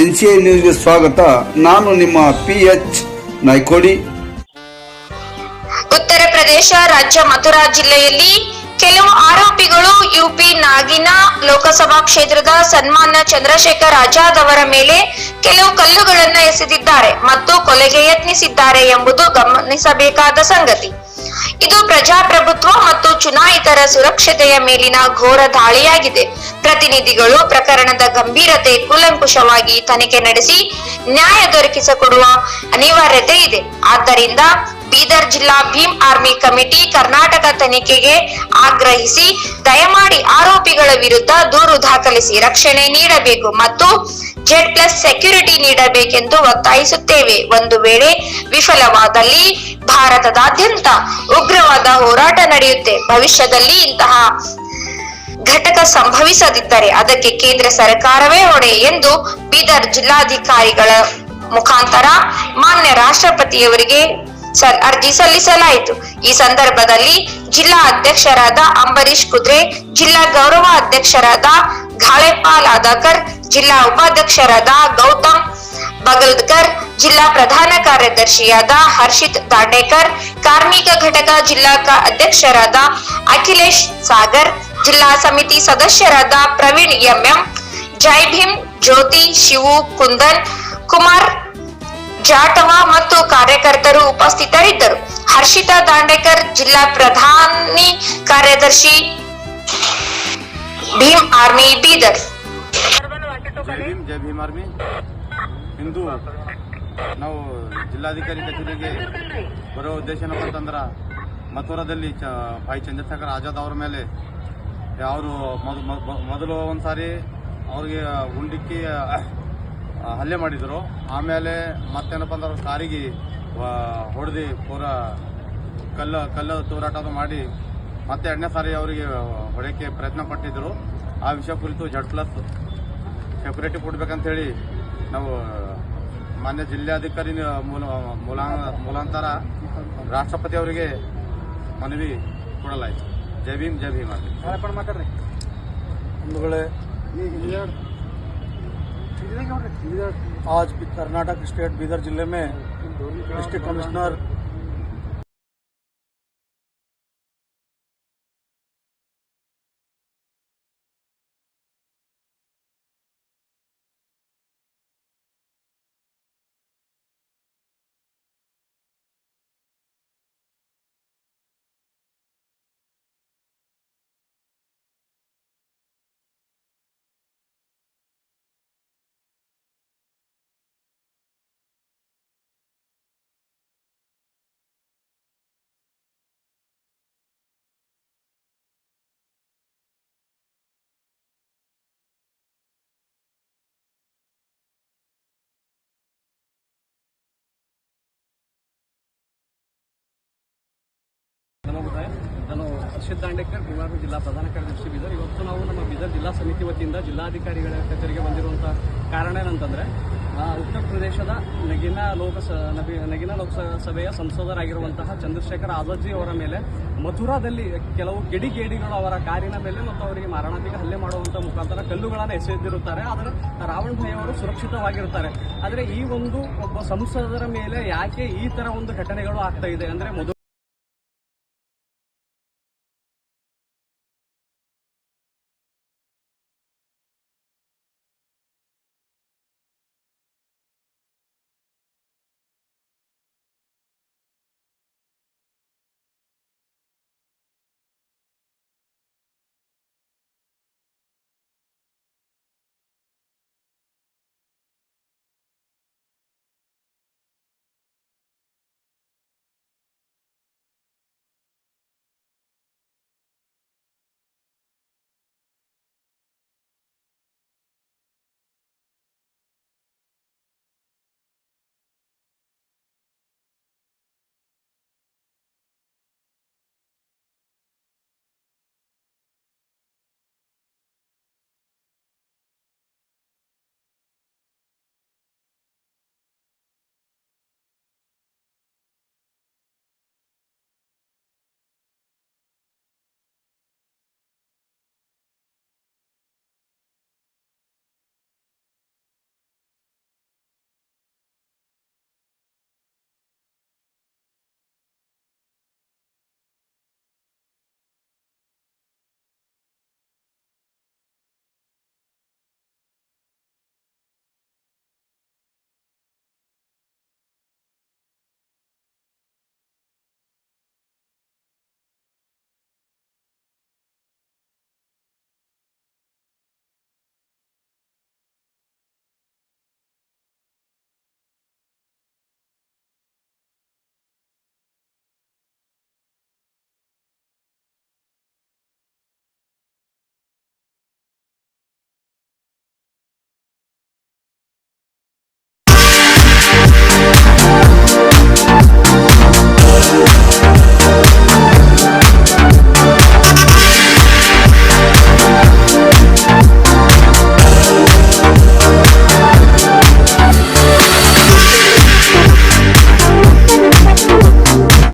N C I ನ್ಯೂಸ್ಗೆ ಸ್ವಾಗತ. ನಾನು ನಿಮ್ಮ ಪಿ ಎಚ್ ನಾಯ್ಕೋಡಿ. ಉತ್ತರ ಪ್ರದೇಶ, ರಾಜ್ಯ ಮಥುರಾ ಜಿಲ್ಲೆಯಲ್ಲಿ ಕೆಲವು ಆರೋಪಿಗಳು ಯುಪಿ ನಾಗಿನ ಲೋಕಸಭಾ ಕ್ಷೇತ್ರದ ಸನ್ಮಾನ್ಯ ಚಂದ್ರಶೇಖರ್ ಆಜಾದ್ ಅವರ ಮೇಲೆ ಕೆಲವು ಕಲ್ಲುಗಳನ್ನು ಎಸೆದಿದ್ದಾರೆ ಮತ್ತು ಕೊಲೆಗೆ ಯತ್ನಿಸಿದ್ದಾರೆ ಎಂಬುದು ಗಮನಿಸಬೇಕಾದ ಸಂಗತಿ. ಇದು ಪ್ರಜಾಪ್ರಭುತ್ವ ಮತ್ತು ಚುನಾಯಿತರ ಸುರಕ್ಷತೆಯ ಮೇಲಿನ ಘೋರ ದಾಳಿಯಾಗಿದೆ. ಪ್ರತಿನಿಧಿಗಳು ಪ್ರಕರಣದ ಗಂಭೀರತೆ ಕೂಲಂಕುಷವಾಗಿ ತನಿಖೆ ನಡೆಸಿ ನ್ಯಾಯ ದೊರಕಿಸಿಕೊಡುವ ಅನಿವಾರ್ಯತೆ ಇದೆ. ಆದ್ದರಿಂದ ಬೀದರ್ ಜಿಲ್ಲಾ ಭೀಮ್ ಆರ್ಮಿ ಕಮಿಟಿ ಕರ್ನಾಟಕ ತನಿಖೆಗೆ ಆಗ್ರಹಿಸಿ, ದಯಮಾಡಿ ಆರೋಪಿಗಳ ವಿರುದ್ಧ ದೂರು ದಾಖಲಿಸಿ ರಕ್ಷಣೆ ನೀಡಬೇಕು ಮತ್ತು ಜೆಡ್ ಪ್ಲಸ್ ಸೆಕ್ಯೂರಿಟಿ ನೀಡಬೇಕೆಂದು ಒತ್ತಾಯಿಸುತ್ತೇವೆ. ಒಂದು ವೇಳೆ ವಿಫಲವಾದಲ್ಲಿ ಭಾರತದಾದ್ಯಂತ ಉಗ್ರವಾದ ಹೋರಾಟ ನಡೆಯುತ್ತೆ. ಭವಿಷ್ಯದಲ್ಲಿ ಇಂತಹ ಘಟಕ ಸಂಭವಿಸದಿದ್ದರೆ ಅದಕ್ಕೆ ಕೇಂದ್ರ ಸರ್ಕಾರವೇ ಹೊಣೆ ಎಂದು ಬೀದರ್ ಜಿಲ್ಲಾಧಿಕಾರಿಗಳ ಮುಖಾಂತರ ಮಾನ್ಯ ರಾಷ್ಟ್ರಪತಿಯವರಿಗೆ ಅರ್ಜಿ ಸಲ್ಲಿಸಲಾಯಿತು. ಈ ಸಂದರ್ಭದಲ್ಲಿ ಜಿಲ್ಲಾ ಅಧ್ಯಕ್ಷರಾದ ಅಂಬರೀಶ್ ಕುದ್ರೆ, ಜಿಲ್ಲಾ ಗೌರವ ಅಧ್ಯಕ್ಷರಾದ ಘಾಳೆಪಾಲ್ ಅದಾಕರ್ ಜಿಲ್ಲಾ ಉಪಾಧ್ಯಕ್ಷರಾದ ಗೌತಮ್ ಬಗಲ್ಕರ್ ಜಿಲ್ಲಾ ಪ್ರಧಾನ ಕಾರ್ಯದರ್ಶಿಯಾದ ಹರ್ಷಿತ್ ದಾಂಡೇಕರ್, ಕಾರ್ಮಿಕ ಘಟಕ ಜಿಲ್ಲಾ ಅಧ್ಯಕ್ಷರಾದ ಅಖಿಲೇಶ್ ಸಾಗರ್, ಜಿಲ್ಲಾ ಸಮಿತಿ ಸದಸ್ಯರಾದ ಪ್ರವೀಣ್ ಎಂಎಂ ಜೈ ಭೀಮ್ ಜ್ಯೋತಿ, ಶಿವು, ಕುಂದನ್, ಕುಮಾರ್ ಜಾಟವ ಮತ್ತು ಕಾರ್ಯಕರ್ತರು ಉಪಸ್ಥಿತರಿದ್ದರು. ಹರ್ಷಿತಾ ದಾಂಡೇಕರ್, ಜಿಲ್ಲಾ ಪ್ರಧಾನಿ ಕಾರ್ಯದರ್ಶಿ ಭೀಮ್ ಆರ್ಮಿ ಬೀದರ್ ಜೈ ಭೀಮ್ ಜೈ ಭೀಮ್ ಆರ್ಮಿ. ಇಂದು ನಾವು ಜಿಲ್ಲಾಧಿಕಾರಿ ಕಚೇರಿಗೆ ಬರೋ ಉದ್ದೇಶ ಏನಪ್ಪ ಅಂತಂದ್ರೆ ಮಥುರಾದಲ್ಲಿ ಚ ಚಂದ್ರಶೇಖರ್ ಆಜಾದ್ ಅವ್ರ ಮೇಲೆ ಅವರು ಮೊದಲು ಒಂದು ಸಾರಿ ಅವ್ರಿಗೆ ಗುಂಡಿಕ್ಕಿ ಹಲ್ಲೆ ಮಾಡಿದರು. ಆಮೇಲೆ ಮತ್ತೇನಪ್ಪ ಅಂದ್ರೆ ಅವ್ರ ಕಾರಿಗೆ ಹೊಡೆದು ಪೂರ ಕಲ್ಲು ಕಲ್ಲು ತೂರಾಟ ಮಾಡಿ ಮತ್ತೆ ಎರಡನೇ ಸಾರಿ ಅವರಿಗೆ ಹೊಡೆಯೋಕ್ಕೆ ಪ್ರಯತ್ನ ಪಟ್ಟಿದ್ದರು ಆ ವಿಷಯ ಕುರಿತು ಜಡ್ ಪ್ಲಸ್ ಸೆಕ್ಯೂರಿಟಿ ಕೊಡ್ಬೇಕಂತ ಹೇಳಿ ನಾವು ಮಾನ್ಯ ಜಿಲ್ಲಾಧಿಕಾರಿ ಮೂಲ ಮೂಲ ಮೂಲಾಂತರ ರಾಷ್ಟ್ರಪತಿ ಅವರಿಗೆ ಮನವಿ ಕೊಡಲಾಯಿತು ಜೈ ಭೀಮ್ ಜೈ ಭೀಮ್ ಆಗಲಿ बंधुगळे आज कर्नाटक स्टेट बीदर जिले में डिस्ट्रिक्ट कमिश्नर ಹರ್ಷಿತ್ ದಾಂಡೇಕರ್ ಭೀಮಾರ್ಮಿ ಜಿಲ್ಲಾ ಪ್ರಧಾನ ಕಾರ್ಯದರ್ಶಿ ಬೀದರ್. ಇವತ್ತು ನಾವು ನಮ್ಮ ಬೀದರ್ ಜಿಲ್ಲಾ ಸಮಿತಿ ವತಿಯಿಂದ ಜಿಲ್ಲಾಧಿಕಾರಿಗಳ ಕಚೇರಿಗೆ ಬಂದಿರುವಂಥ ಕಾರಣ ಏನಂತಂದರೆ ಉತ್ತರ ಪ್ರದೇಶದ ನಗಿನ ಲೋಕಸ ನಗಿನ ಲೋಕಸಭೆಯ ಸಂಸದರಾಗಿರುವಂತಹ ಚಂದ್ರಶೇಖರ್ ಆಜಾದ್ಜಿ ಅವರ ಮೇಲೆ ಮಥುರಾದಲ್ಲಿ ಕೆಲವು ಗಿಡಿಗೇಡಿಗಳು ಅವರ ಕಾರಿನ ಮೇಲೆ ಮತ್ತು ಅವರಿಗೆ ಮಾರಣಾಂತಿಕ ಹಲ್ಲೆ ಮಾಡುವಂಥ ಮುಖಾಂತರ ಕಲ್ಲುಗಳನ್ನು ಎಸೆದಿರುತ್ತಾರೆ. ಆದರೆ ರಾವಣ್ ಭಾಯಿ ಅವರು ಸುರಕ್ಷಿತವಾಗಿರುತ್ತಾರೆ. ಆದರೆ ಈ ಒಂದು ಒಬ್ಬ ಸಂಸದರ ಮೇಲೆ ಯಾಕೆ ಈ ಥರ ಒಂದು ಘಟನೆಗಳು ಆಗ್ತಾ ಇದೆ? ಅಂದರೆ